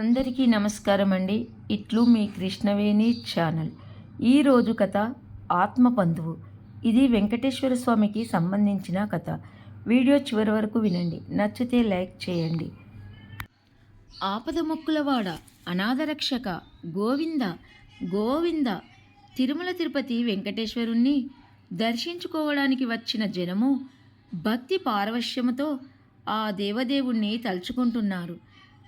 అందరికీ నమస్కారం అండి ఇట్లు మీ కృష్ణవేణి ఛానల్. ఈరోజు కథ ఆత్మబంధువు. ఇది వెంకటేశ్వర స్వామికి సంబంధించిన కథ. వీడియో చివరి వరకు వినండి. నచ్చితే లైక్ చేయండి. ఆపద మొక్కులవాడ అనాథరక్షక గోవింద గోవింద తిరుమల తిరుపతి వెంకటేశ్వరుణ్ణి దర్శించుకోవడానికి వచ్చిన జనము భక్తి పారవశ్యముతో ఆ దేవదేవుణ్ణి తలుచుకుంటున్నారు.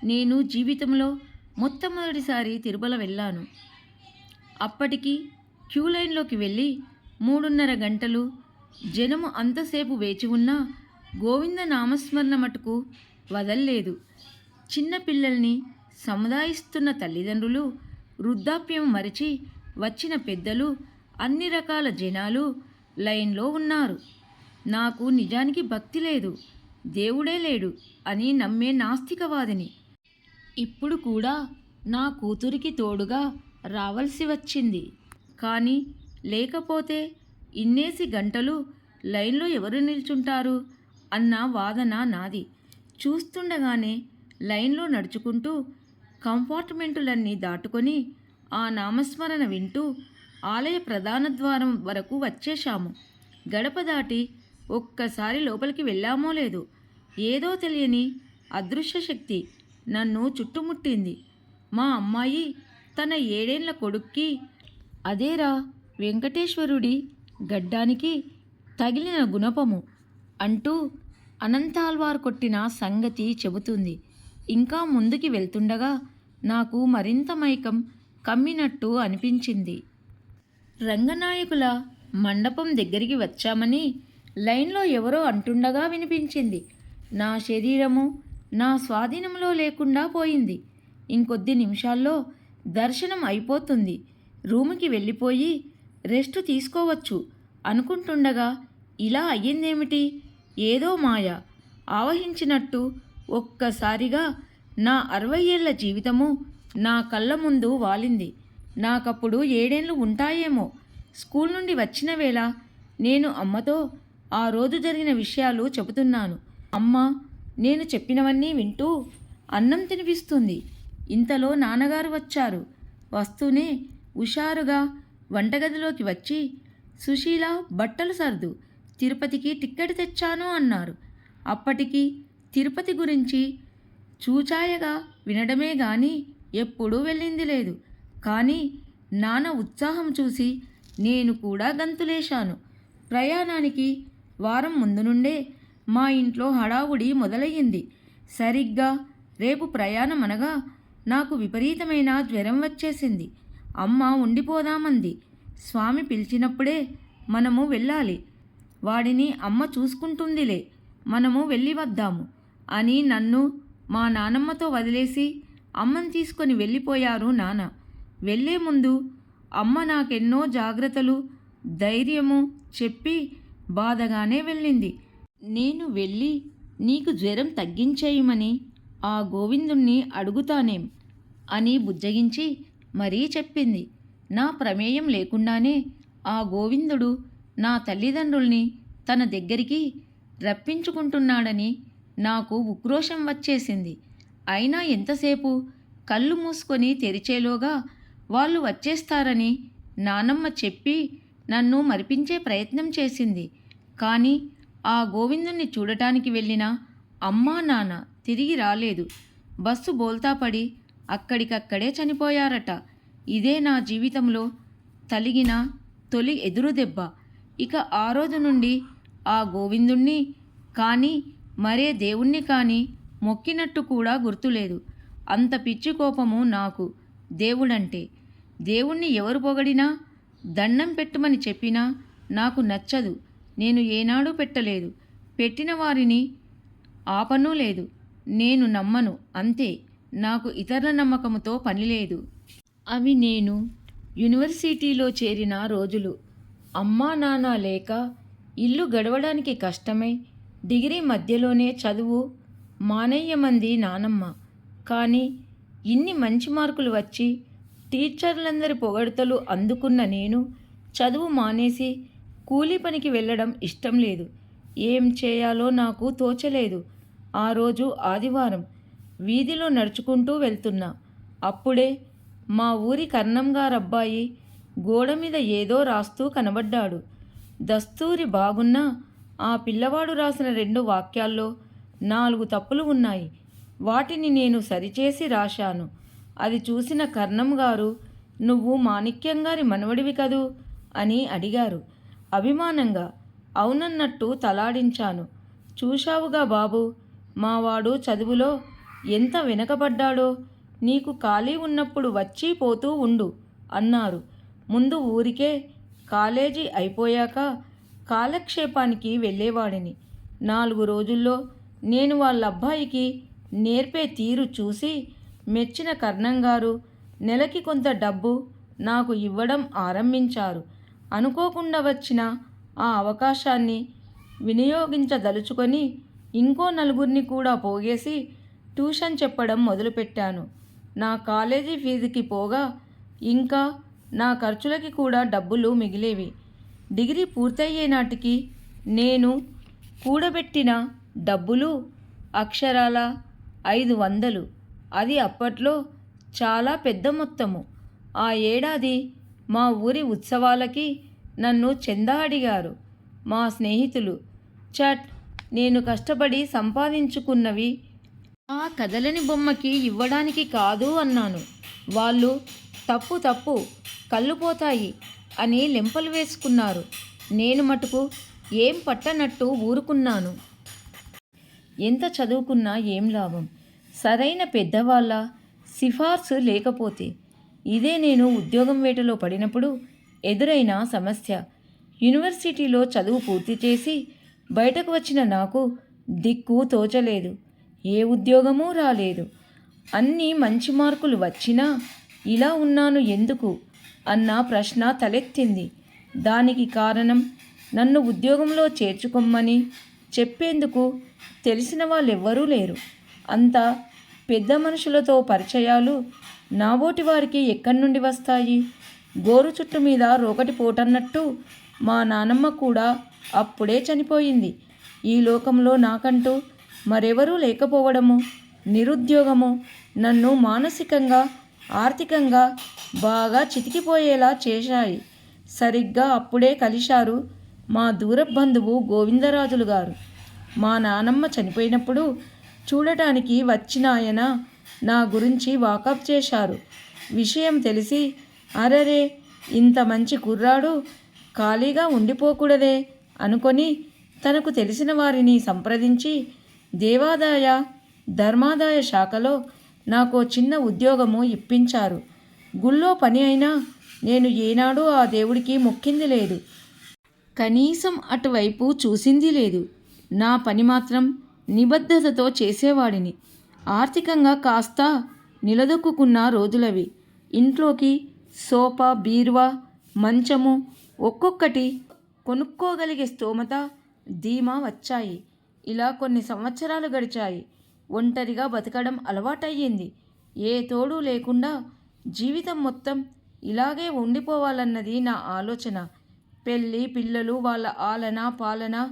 నేను జీవితంలో మొట్టమొదటిసారి తిరుమల వెళ్ళాను. అప్పటికి క్యూ లైన్లోకి వెళ్ళి మూడున్నర గంటలు జనము అంతసేపు వేచి ఉన్నా గోవింద నామస్మరణ మటుకు వదల్లేదు. చిన్నపిల్లల్ని సముదాయిస్తున్న తల్లిదండ్రులు వృద్ధాప్యం మరిచి వచ్చిన పెద్దలు అన్ని రకాల జనాలు లైన్లో ఉన్నారు. నాకు నిజానికి భక్తి లేదు. దేవుడే లేడు అని నమ్మే నాస్తికవాదిని ఇప్పుడు కూడా నా కూతురికి తోడుగా రావాల్సి వచ్చింది. కానీ లేకపోతే ఇన్నేసి గంటలు లైన్లో ఎవరు నిల్చుంటారు? అన్న వాదన నాది. చూస్తుండగానే లైన్లో నడుచుకుంటూ కంపార్ట్మెంటులన్నీ దాటుకొని ఆ నామస్మరణ వింటూ ఆలయ ప్రధాన ద్వారం వరకు వచ్చేశాము. గడప దాటి ఒక్కసారి లోపలికి వెళ్ళామో లేదు ఏదో తెలియని అదృశ్య శక్తి నన్ను చుట్టుముట్టింది. మా అమ్మాయి తన ఏడేళ్ళ కొడుక్కి అదేరా వెంకటేశ్వరుడి గడ్డానికి తగిలిన గుణపము అంటూ అనంతాల్వార్ కొట్టిన సంగతి చెబుతుంది. ఇంకా ముందుకి వెళ్తుండగా నాకు మరింత మైకం కమ్మినట్టు అనిపించింది. రంగనాయకుల మండపం దగ్గరికి వచ్చామని లైన్లో ఎవరో అంటుండగా వినిపించింది. నా శరీరము నా స్వాధీనంలో లేకుండా పోయింది. ఇంకొద్ది నిమిషాల్లో దర్శనం అయిపోతుంది. రూముకి వెళ్ళిపోయి రెస్ట్ తీసుకోవచ్చు అనుకుంటుండగా ఇలా అయ్యిందేమిటి? ఏదో మాయ. ఆవహించినట్టు ఒక్కసారిగా నా అరవై ఏళ్ళ జీవితము నా కళ్ళ ముందు వాలింది. నాకప్పుడు ఏడేళ్ళు ఉంటాయేమో. స్కూల్ నుండి వచ్చిన వేళ నేను అమ్మతో ఆ రోజు జరిగిన విషయాలు చెబుతున్నాను. అమ్మ నేను చెప్పినవన్నీ వింటూ అన్నం తినిపిస్తుంది. ఇంతలో నాన్నగారు వచ్చారు. వస్తూనే హుషారుగా వంటగదిలోకి వచ్చి సుశీల బట్టలు సర్దు. తిరుపతికి టిక్కెట్ తెచ్చాను అన్నారు. అప్పటికి తిరుపతి గురించి చూచాయగా వినడమే గాని ఎప్పుడూ వెళ్ళింది లేదు. కానీ నాన్న ఉత్సాహం చూసి నేను కూడా గంతులేశాను. ప్రయాణానికి వారం ముందు నుండే మా ఇంట్లో హడావుడి మొదలయ్యింది. సరిగ్గా రేపు ప్రయాణం అనగా నాకు విపరీతమైన జ్వరం వచ్చేసింది. అమ్మ ఉండిపోదామంది. స్వామి పిలిచినప్పుడే మనము వెళ్ళాలి. వాడిని అమ్మ చూసుకుంటుందిలే. మనము వెళ్ళి వద్దాము అని నన్ను మా నానమ్మతో వదిలేసి అమ్మని తీసుకొని వెళ్ళిపోయారు నాన్న. వెళ్ళే ముందు అమ్మ నాకెన్నో జాగ్రత్తలు ధైర్యము చెప్పి బాధగానే వెళ్ళింది. నేను వెళ్ళి నీకు జ్వరం తగ్గించేయమని ఆ గోవిందుణ్ణి అడుగుతానేం? అని బుజ్జగించి మరీ చెప్పింది. నా ప్రమేయం లేకుండానే ఆ గోవిందుడు నా తల్లిదండ్రుల్ని తన దగ్గరికి రప్పించుకుంటున్నాడని నాకు ఉక్రోషం వచ్చేసింది. అయినా ఎంతసేపు కళ్ళు మూసుకొని తెరిచేలోగా వాళ్ళు వచ్చేస్తారని నానమ్మ చెప్పి నన్ను మరిపించే ప్రయత్నం చేసింది. కానీ ఆ గోవిందుణ్ణి చూడటానికి వెళ్ళిన అమ్మా నాన్న తిరిగి రాలేదు. బస్సు బోల్తా పడి అక్కడికక్కడే చనిపోయారట. ఇదే నా జీవితంలో తలిగిన తొలి ఎదురు దెబ్బ. ఇక ఆ రోజు నుండి ఆ గోవిందుణ్ణి కానీ మరే దేవుణ్ణి కానీ మొక్కినట్టు కూడా గుర్తులేదు. అంత పిచ్చి కోపము నాకు దేవుడంటే. దేవుణ్ణి ఎవరు పొగడినా దండం పెట్టమని చెప్పినా నాకు నచ్చదు. నేను ఏనాడూ పెట్టలేదు. పెట్టిన వారిని ఆపనూ లేదు. నేను నమ్మను. అంతే. నాకు ఇతరుల నమ్మకంతో పని లేదు. అవి నేను యూనివర్సిటీలో చేరిన రోజులు. అమ్మా నాన్న లేక ఇల్లు గడవడానికి కష్టమై. డిగ్రీ మధ్యలోనే చదువు మానయ్యమంది నానమ్మ. కానీ ఇన్ని మంచి మార్కులు వచ్చి టీచర్లందరి పొగడతలు అందుకున్న నేను చదువు మానేసి కూలీ పనికి వెళ్ళడం ఇష్టం లేదు. ఏం చేయాలో నాకు తోచలేదు. ఆ రోజు ఆదివారం వీధిలో నడుచుకుంటూ వెళ్తున్నా. అప్పుడే మా ఊరి కర్ణం గారబ్బాయి గోడ మీద ఏదో రాస్తూ కనబడ్డాడు. దస్తూరి బాగున్నా ఆ పిల్లవాడు రాసిన రెండు వాక్యాల్లో నాలుగు తప్పులు ఉన్నాయి. వాటిని నేను సరిచేసి రాశాను. అది చూసిన కర్ణం గారు నువ్వు మాణిక్యం గారి మనవడివి కదూ? అని అడిగారు. అభిమానంగా అవునన్నట్టు తలాడించాను. చూశావుగా బాబు మావాడు చదువులో ఎంత వెనకబడ్డాడో నీకు ఖాళీ ఉన్నప్పుడు వచ్చి పోతూ ఉండు అన్నారు. ముందు ఊరికే కాలేజీ అయిపోయాక కాలక్షేపానికి వెళ్ళేవాడిని. నాలుగు రోజుల్లో నేను వాళ్ళ అబ్బాయికి నేర్పే తీరు చూసి మెచ్చిన కర్ణం గారు నెలకి కొంత డబ్బు నాకు ఇవ్వడం ఆరంభించారు. అనుకోకుండా వచ్చిన ఆ అవకాశాన్ని వినియోగించదలుచుకొని ఇంకో నలుగురిని కూడా పోగేసి ట్యూషన్ చెప్పడం మొదలుపెట్టాను. నా కాలేజీ ఫీజుకి పోగా ఇంకా నా ఖర్చులకి కూడా డబ్బులు మిగిలేవి. డిగ్రీ పూర్తయ్యే నాటికి నేను కూడబెట్టిన డబ్బులు అక్షరాల ఐదు వందలు. అది అప్పట్లో చాలా పెద్ద మొత్తము. ఆ ఏడాది మా ఊరి ఉత్సవాలకి నన్ను చందా అడిగారు మా స్నేహితులు చట్ నేను కష్టపడి సంపాదించుకున్నవి ఆ కదలని బొమ్మకి ఇవ్వడానికి కాదు అన్నాను. వాళ్ళు తప్పు తప్పు కళ్ళు పోతాయి అని లెంపలు వేసుకున్నారు. నేను మటుకు ఏం పట్టనట్టు ఊరుకున్నాను. ఎంత చదువుకున్నా ఏం లాభం? సరైన పెద్దవాళ్ళ సిఫార్సు లేకపోతే ఇదే నేను ఉద్యోగం వేటలో పడినప్పుడు ఎదురైన సమస్య. యూనివర్సిటీలో చదువు పూర్తి చేసి బయటకు వచ్చిన నాకు దిక్కు తోచలేదు. ఏ ఉద్యోగమూ రాలేదు. అన్ని మంచి మార్కులు వచ్చినా ఇలా ఉన్నాను ఎందుకు? అన్న ప్రశ్న తలెత్తింది. దానికి కారణం నన్ను ఉద్యోగంలో చేర్చుకోమని చెప్పేందుకు తెలిసిన వాళ్ళెవ్వరూ లేరు. అంత పెద్ద మనుషులతో పరిచయాలు నాబోటి వారికి ఎక్కడి నుండి వస్తాయి? గోరు చుట్టు మీద రోకటి పోటన్నట్టు మా నానమ్మ కూడా అప్పుడే చనిపోయింది. ఈ లోకంలో నాకంటూ మరెవరూ లేకపోవడము నిరుద్యోగము నన్ను మానసికంగా ఆర్థికంగా బాగా చితికిపోయేలా చేశాయి. సరిగ్గా అప్పుడే కలిశారు మా దూర బంధువు గోవిందరాజులు గారు. మా నానమ్మ చనిపోయినప్పుడు చూడటానికి వచ్చినాయన నా గురించి వాకప్ చేశారు. విషయం తెలిసి అరరే ఇంత మంచి కుర్రాడు ఖాళీగా ఉండిపోకూడదే అనుకొని తనకు తెలిసిన వారిని సంప్రదించి దేవాదాయ ధర్మాదాయ శాఖలో నాకు చిన్న ఉద్యోగము ఇప్పించారు. గుళ్ళో పని అయినా నేను ఏనాడూ ఆ దేవుడికి మొక్కింది లేదు. కనీసం అటువైపు చూసింది లేదు. నా పని మాత్రం నిబద్ధతతో చేసేవాడిని. ఆర్థికంగా కాస్త నిలదొక్కున్న రోజులవి. ఇంట్లోకి సోఫా బీరువా మంచము ఒక్కొక్కటి కొనుక్కోగలిగే స్తోమత ధీమా వచ్చాయి. ఇలా కొన్ని సంవత్సరాలు గడిచాయి. ఒంటరిగా బతకడం అలవాటయ్యింది. ఏ తోడు లేకుండా జీవితం మొత్తం ఇలాగే ఉండిపోవాలన్నది నా ఆలోచన. పెళ్ళి పిల్లలు వాళ్ళ ఆలన పాలన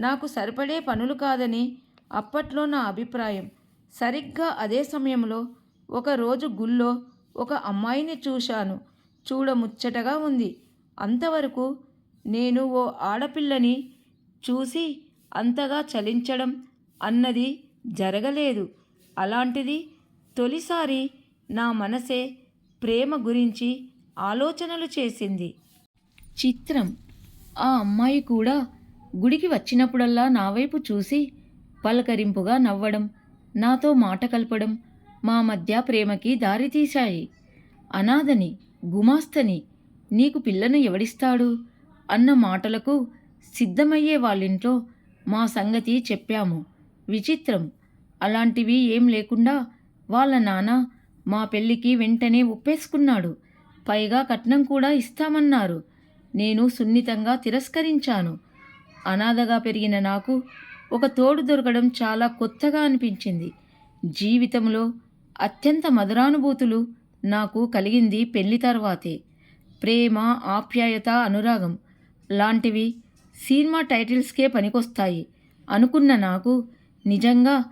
నాకు సరిపడే పనులు కాదని అప్పట్లో నా అభిప్రాయం. సరిగ్గా అదే సమయంలో ఒకరోజు గుళ్ళో ఒక అమ్మాయిని చూశాను. చూడముచ్చటగా ఉంది. అంతవరకు నేను ఓ ఆడపిల్లని చూసి అంతగా చలించడం అన్నది జరగలేదు. అలాంటిది తొలిసారి నా మనసే ప్రేమ గురించి ఆలోచనలు చేసింది. చిత్రం. ఆ అమ్మాయి కూడా గుడికి వచ్చినప్పుడల్లా నా వైపు చూసి పలకరింపుగా నవ్వడం నాతో మాట కలపడం మా మధ్య ప్రేమకి దారితీశాయి అనాథని గుమాస్తని నీకు పిల్లను ఎవడిస్తాడు? అన్న మాటలకు సిద్ధమయ్యే వాళ్ళింట్లో మా సంగతి చెప్పాము. విచిత్రం. అలాంటివి ఏం లేకుండా వాళ్ళ నాన్న మా పెళ్ళికి వెంటనే ఒప్పేసుకున్నాడు. పైగా కట్నం కూడా ఇస్తామన్నారు. నేను సున్నితంగా తిరస్కరించాను. అనాథగా పెరిగిన నాకు ఒక తోడు దొరకడం చాలా కొత్తగా అనిపించింది. జీవితంలో అత్యంత మధురానుభూతులు నాకు కలిగింది పెళ్ళి తర్వాతే. ప్రేమ ఆప్యాయత అనురాగం లాంటివి సినిమా టైటిల్స్కే పనికొస్తాయి. అనుకున్న నాకు నిజంగా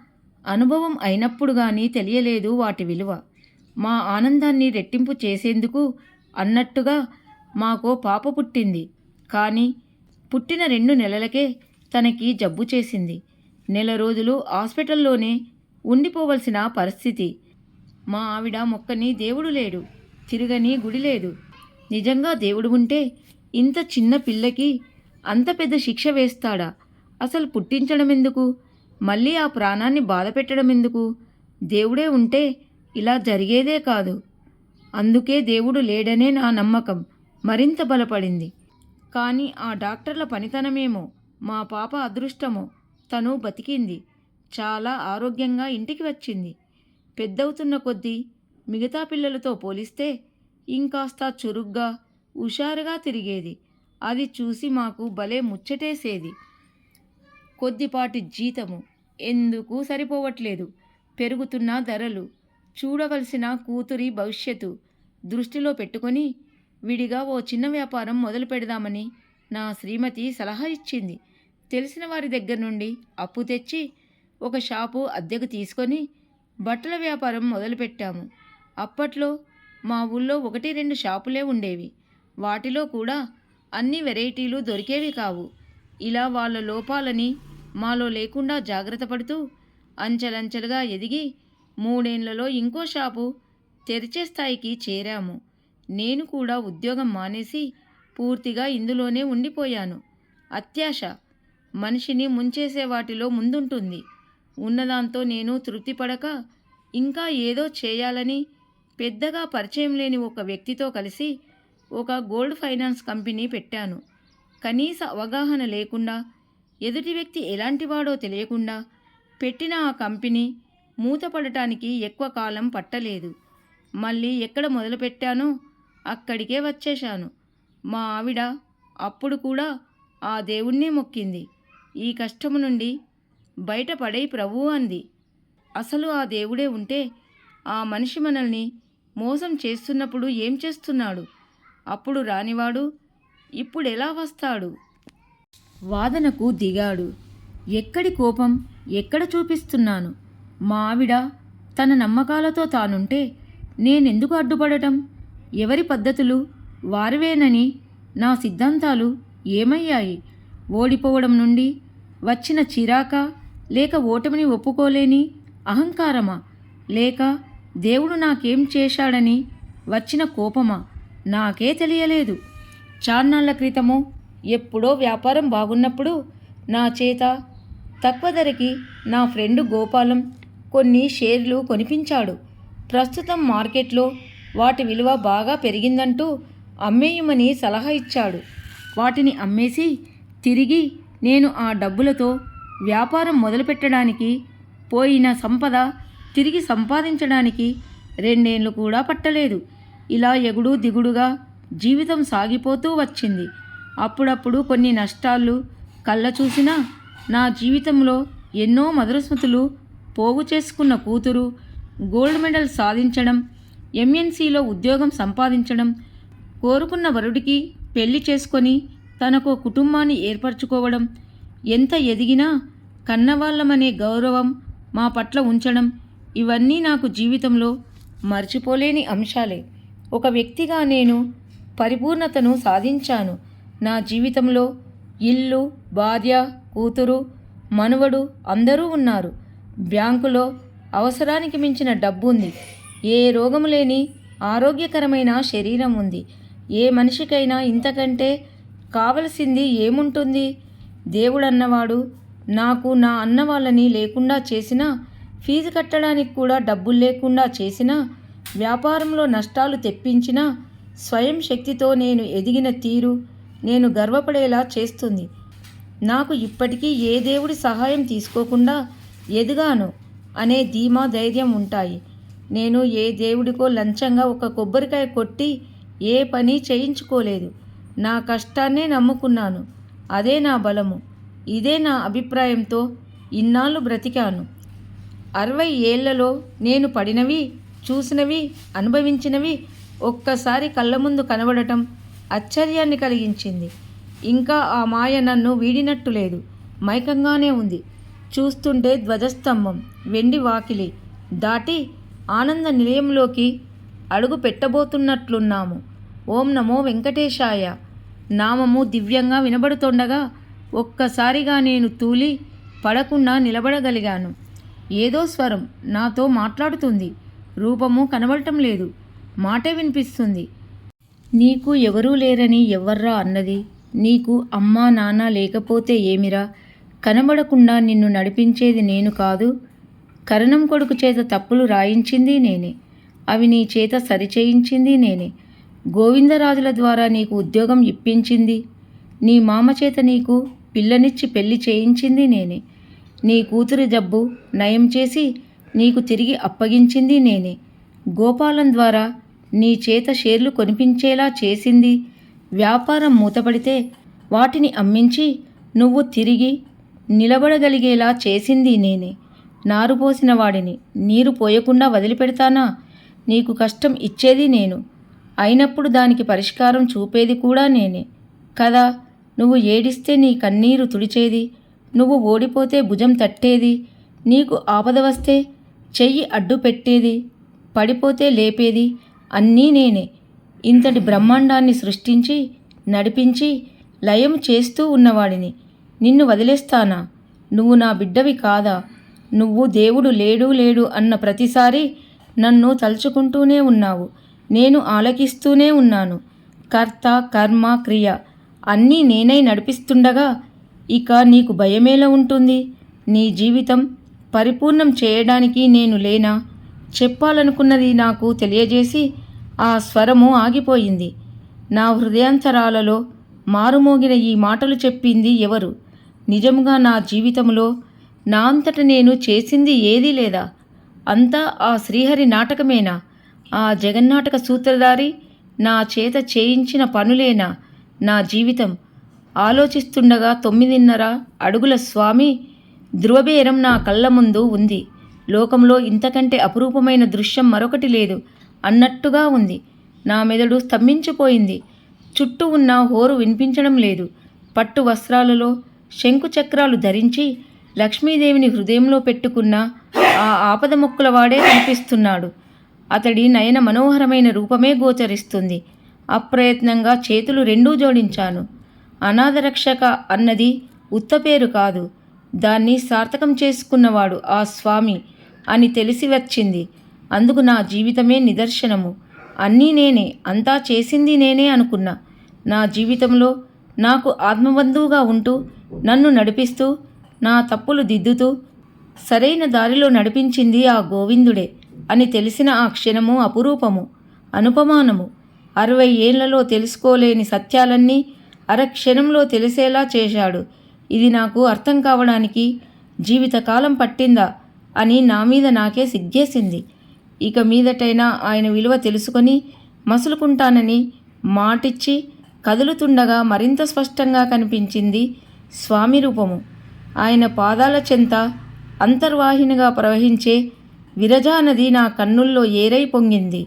అనుభవం అయినప్పుడు కానీ తెలియలేదు వాటి విలువ. మా ఆనందాన్ని రెట్టింపు చేసేందుకు అన్నట్టుగా మాకో పాప పుట్టింది. కానీ పుట్టిన రెండు నెలలకే తనకి జబ్బు చేసింది. నెల రోజులు హాస్పిటల్లోనే ఉండిపోవలసిన పరిస్థితి. మా ఆవిడ మొక్కని దేవుడు లేడు తిరగని గుడి లేదు. నిజంగా దేవుడు ఉంటే ఇంత చిన్న పిల్లకి అంత పెద్ద శిక్ష వేస్తాడా? అసలు పుట్టించడం ఎందుకు మళ్ళీ ఆ ప్రాణాన్ని బాధ పెట్టడం ఎందుకు దేవుడే ఉంటే ఇలా జరిగేదే కాదు. అందుకే దేవుడు లేడనే నా నమ్మకం. మరింత బలపడింది. కానీ ఆ డాక్టర్ల పనితనమేమో? మా పాప అదృష్టము. తను బతికింది. చాలా ఆరోగ్యంగా ఇంటికి వచ్చింది. పెద్దవుతున్న కొద్దీ మిగతా పిల్లలతో పోలిస్తే ఇంకాస్త చురుగ్గా హుషారుగా తిరిగేది. అది చూసి మాకు భలే ముచ్చటేసేది. కొద్దిపాటి జీతము. ఎందుకు సరిపోవట్లేదు? పెరుగుతున్న ధరలు. చూడవలసిన కూతురి భవిష్యత్తు. దృష్టిలో పెట్టుకొని విడిగా ఓ చిన్న వ్యాపారం మొదలు పెడదామని నా శ్రీమతి సలహా ఇచ్చింది. తెలిసిన వారి దగ్గర నుండి అప్పు తెచ్చి ఒక షాపు అద్దెకు తీసుకొని బట్టల వ్యాపారం మొదలుపెట్టాము. అప్పట్లో మా ఊళ్ళో ఒకటి రెండు షాపులే ఉండేవి. వాటిలో కూడా అన్ని వెరైటీలు దొరికేవి కావు. ఇలా వాళ్ళ లోపాలని మాలో లేకుండా జాగ్రత్త పడుతూ అంచెలంచెలుగా ఎదిగి మూడేళ్ళలో ఇంకో షాపు తెరిచే స్థాయికి చేరాము. నేను కూడా ఉద్యోగం మానేసి పూర్తిగా ఇందులోనే ఉండిపోయాను. అత్యాశ మనిషిని ముంచేసే వాటిలో ముందుంటుంది. ఉన్నదాంతో నేను తృప్తి పడక ఇంకా ఏదో చేయాలని పెద్దగా పరిచయం లేని ఒక వ్యక్తితో కలిసి ఒక గోల్డ్ ఫైనాన్స్ కంపెనీ పెట్టాను. కనీస అవగాహన లేకుండా ఎదుటి వ్యక్తి ఎలాంటివాడో తెలియకుండా పెట్టిన ఆ కంపెనీ మూతపడటానికి ఎక్కువ కాలం పట్టలేదు. మళ్ళీ ఎక్కడ మొదలుపెట్టానో అక్కడికే వచ్చేశాను. మా ఆవిడ అప్పుడు కూడా ఆ దేవుణ్ణే మొక్కింది. ఈ కష్టము నుండి బయటపడే ప్రభు అంది. అసలు ఆ దేవుడే ఉంటే ఆ మనిషి మనల్ని మోసం చేస్తున్నప్పుడు ఏం చేస్తున్నాడు? అప్పుడు రానివాడు ఇప్పుడు ఎలా వస్తాడు? వాదనకు దిగాడు. ఎక్కడి కోపం ఎక్కడ చూపిస్తున్నాను? మా ఆవిడ తన నమ్మకాలతో తానుంటే నేనెందుకు అడ్డుపడటం? ఎవరి పద్ధతులు వారివేనని నా సిద్ధాంతాలు ఏమయ్యాయి? ఓడిపోవడం నుండి వచ్చిన చిరాక లేక ఓటమిని ఒప్పుకోలేని అహంకారమా? లేక దేవుడు నాకేం చేశాడని వచ్చిన కోపమా? నాకే తెలియలేదు. చాన్నాళ్ళ క్రితము ఎప్పుడో వ్యాపారం బాగున్నప్పుడు నా చేత తక్కువ ధరకి నా ఫ్రెండ్ గోపాలం కొన్ని షేర్లు కొనిపించాడు. ప్రస్తుతం మార్కెట్లో వాటి విలువ బాగా పెరిగిందంటూ అమ్మేయమని సలహా ఇచ్చాడు. వాటిని అమ్మేసి తిరిగి నేను ఆ డబ్బులతో వ్యాపారం మొదలుపెట్టడానికి పోయిన సంపద తిరిగి సంపాదించడానికి రెండేళ్ళు కూడా పట్టలేదు. ఇలా ఎగుడు దిగుడుగా జీవితం సాగిపోతూ వచ్చింది. అప్పుడప్పుడు కొన్ని నష్టాలు కళ్ళ చూసినా నా జీవితంలో ఎన్నో మధురస్మృతులు పోగు చేసుకున్న కూతురు గోల్డ్ మెడల్ సాధించడం ఎంఎన్సీలో ఉద్యోగం సంపాదించడం కోరుకున్న వరుడికి పెళ్ళి చేసుకొని తనకు కుటుంబాన్ని ఏర్పరచుకోవడం ఎంత ఎదిగినా కన్నవాళ్ళమనే గౌరవం మా పట్ల ఉంచడం ఇవన్నీ నాకు జీవితంలో మర్చిపోలేని అంశాలే. ఒక వ్యక్తిగా నేను పరిపూర్ణతను సాధించాను. నా జీవితంలో ఇల్లు భార్య కూతురు మనవడు అందరూ ఉన్నారు. బ్యాంకులో అవసరానికి మించిన డబ్బు ఉంది ఏ రోగం లేని ఆరోగ్యకరమైన శరీరం ఉంది. ఏ మనిషికైనా ఇంతకంటే కావలసింది ఏముంటుంది? దేవుడన్నవాడు నాకు నా అన్న వాళ్ళని లేకుండా చేసినా ఫీజు కట్టడానికి కూడా డబ్బులు లేకుండా చేసినా వ్యాపారంలో నష్టాలు తెప్పించినా స్వయం శక్తితో నేను ఎదిగిన తీరు నేను గర్వపడేలా చేస్తుంది. నాకు ఇప్పటికీ ఏ దేవుడి సహాయం తీసుకోకుండా ఎదిగాను అనే ధీమా ధైర్యం ఉంటాయి. నేను ఏ దేవుడికో లంచంగా ఒక కొబ్బరికాయ కొట్టి ఏ పని చేయించుకోలేదు. నా కష్టాన్నే నమ్ముకున్నాను. అదే నా బలము. ఇదే నా అభిప్రాయంతో ఇన్నాళ్ళు బ్రతికాను. అరవై ఏళ్ళలో నేను పడినవి చూసినవి అనుభవించినవి ఒక్కసారి కళ్ళ ముందు కనబడటం ఆశ్చర్యాన్ని కలిగించింది. ఇంకా ఆ మాయ నన్ను వీడినట్టు లేదు. మైకంగానే ఉంది. చూస్తుంటే ధ్వజస్తంభం వెండి వాకిలి దాటి ఆనంద నిలయంలోకి అడుగు పెట్టబోతున్నట్లున్నాము. ఓం నమో వెంకటేశాయ. నామము దివ్యంగా వినబడుతుండగా ఒక్కసారిగా నేను తూలి పడకుండా నిలబడగలిగాను. ఏదో స్వరం నాతో మాట్లాడుతుంది. రూపము కనబడటం లేదు. మాటే వినిపిస్తుంది. నీకు ఎవరూ లేరని ఎవర్రా అన్నది? నీకు అమ్మా నాన్న లేకపోతే ఏమిరా? కనబడకుండా నిన్ను నడిపించేది నేను కాదు. కరణం కొడుకు చేత తప్పులు రాయించింది నేనే. అవి నీ చేత సరిచేయించింది నేనే. గోవిందరాజుల ద్వారా నీకు ఉద్యోగం ఇప్పించింది. నీ మామ చేత నీకు పిల్లనిచ్చి పెళ్ళి చేయించింది నేనే. నీ కూతురు జబ్బు నయం చేసి నీకు తిరిగి అప్పగించింది నేనే. గోపాలం ద్వారా నీ చేత షేర్లు కొనిపించేలా చేసింది. వ్యాపారం మూతపడితే వాటిని అమ్మించి నువ్వు తిరిగి నిలబడగలిగేలా చేసింది నేనే. నారు పోసిన వాడిని నీరు పోయకుండా వదిలిపెడతానా? నీకు కష్టం ఇచ్చేది నేను. అయినప్పుడు దానికి పరిష్కారం చూపేది కూడా నేనే. కదా నువ్వు ఏడిస్తే నీ కన్నీరు తుడిచేది నువ్వు ఓడిపోతే భుజం తట్టేది నీకు ఆపద వస్తే చెయ్యి అడ్డు పెట్టేది పడిపోతే లేపేది అన్నీ నేనే. ఇంతటి బ్రహ్మాండాన్ని సృష్టించి నడిపించి లయం చేస్తూ ఉన్నవాడిని. నిన్ను వదిలేస్తానా? నువ్వు నా బిడ్డవి కాదా? నువ్వు దేవుడు లేడు లేడు అన్న ప్రతిసారి నన్ను తలుచుకుంటూనే ఉన్నావు. నేను ఆలకిస్తూనే ఉన్నాను. కర్త కర్మ క్రియ అన్నీ నేనై నడిపిస్తుండగా ఇక నీకు భయమేలా ఉంటుంది? నీ జీవితం పరిపూర్ణం చేయడానికి నేను లేనా? చెప్పాలనుకున్నది నాకు తెలియజేసి ఆ స్వరము ఆగిపోయింది. నా హృదయాంతరాలలో మారుమోగిన ఈ మాటలు చెప్పింది ఎవరు? నిజంగా నా జీవితంలో నా అంతట నేను చేసింది ఏదీ లేదా? అంతా ఆ శ్రీహరి నాటకమేనా? ఆ జగన్నాటక సూత్రధారి నా చేత చేయించిన పనులేనా నా జీవితం? ఆలోచిస్తుండగా తొమ్మిదిన్నర అడుగుల స్వామి ధ్రువబేరం నా కళ్ళ ముందు ఉంది. లోకంలో ఇంతకంటే అపురూపమైన దృశ్యం మరొకటి లేదు అన్నట్టుగా ఉంది. నా మెదడు స్తంభించిపోయింది. చుట్టూ ఉన్న హోరు వినిపించడం లేదు. పట్టు వస్త్రాలలో శంకు చక్రాలు ధరించి లక్ష్మీదేవిని హృదయంలో పెట్టుకున్న ఆ ఆపద మొక్కుల వాడే కనిపిస్తున్నాడు. అతడి నయన మనోహరమైన రూపమే గోచరిస్తుంది. అప్రయత్నంగా చేతులు రెండూ జోడించాను. అనాథరక్షక అన్నది ఉత్త పేరు కాదు. దాన్ని సార్థకం చేసుకున్నవాడు ఆ స్వామి అని తెలిసి వచ్చింది. అందుకు నా జీవితమే నిదర్శనము. అన్నీ నేనే అంతా చేసింది నేనే అనుకున్నా. నా జీవితంలో నాకు ఆత్మబంధువుగా ఉంటూ నన్ను నడిపిస్తూ నా తప్పులు దిద్దుతూ సరైన దారిలో నడిపించింది ఆ గోవిందుడే. అని తెలిసిన ఆ క్షణము అపురూపము అనుపమానము. అరవై ఏళ్ళలో తెలుసుకోలేని సత్యాలన్నీ అరక్షణంలో తెలిసేలా చేశాడు. ఇది నాకు అర్థం కావడానికి జీవితకాలం పట్టిందా అని నా మీద నాకే సిగ్గేసింది. ఇక మీదటైనా ఆయన విలువ తెలుసుకొని మసులుకుంటానని మాటిచ్చి కదులుతుండగా మరింత స్పష్టంగా కనిపించింది స్వామి రూపము. ఆయన పాదాల చెంత అంతర్వాహినిగా ప్రవహించే విరజా నది నా కన్నుల్లో ఏరై పొంగింది.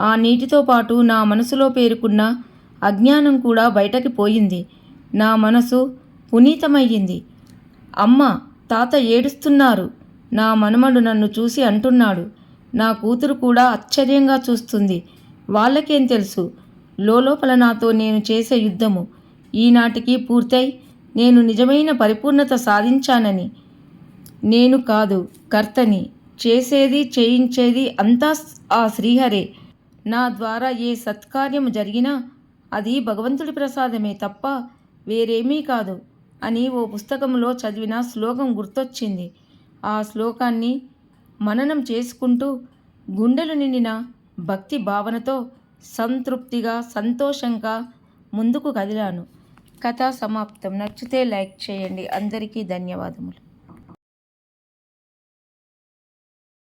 ఆ నీటితో పాటు నా మనసులో పేరుకున్న అజ్ఞానం కూడా బయటకి పోయింది. నా మనసు పునీతమయ్యింది. అమ్మ తాత ఏడుస్తున్నారు. నా మనమడు నన్ను చూసి అంటున్నాడు. నా కూతురు కూడా ఆశ్చర్యంగా చూస్తుంది. వాళ్ళకేం తెలుసు? లోపల నాతో నేను చేసే యుద్ధము. ఈనాటికి పూర్తయి నేను నిజమైన పరిపూర్ణత సాధించానని. నేను కాదు కర్తని. చేసేది చేయించేది అంతా ఆ శ్రీహరే. నా ద్వారా ఏ సత్కార్యము జరిగినా అది భగవంతుడి ప్రసాదమే తప్ప వేరేమీ కాదు అని ఓ పుస్తకంలో చదివిన శ్లోకం గుర్తొచ్చింది. ఆ శ్లోకాన్ని మననం చేసుకుంటూ గుండెలు నిండిన భక్తి భావనతో సంతృప్తిగా సంతోషంగా ముందుకు కదిలాను. కథ సమాప్తం. నచ్చితే లైక్ చేయండి. అందరికీ ధన్యవాదములు.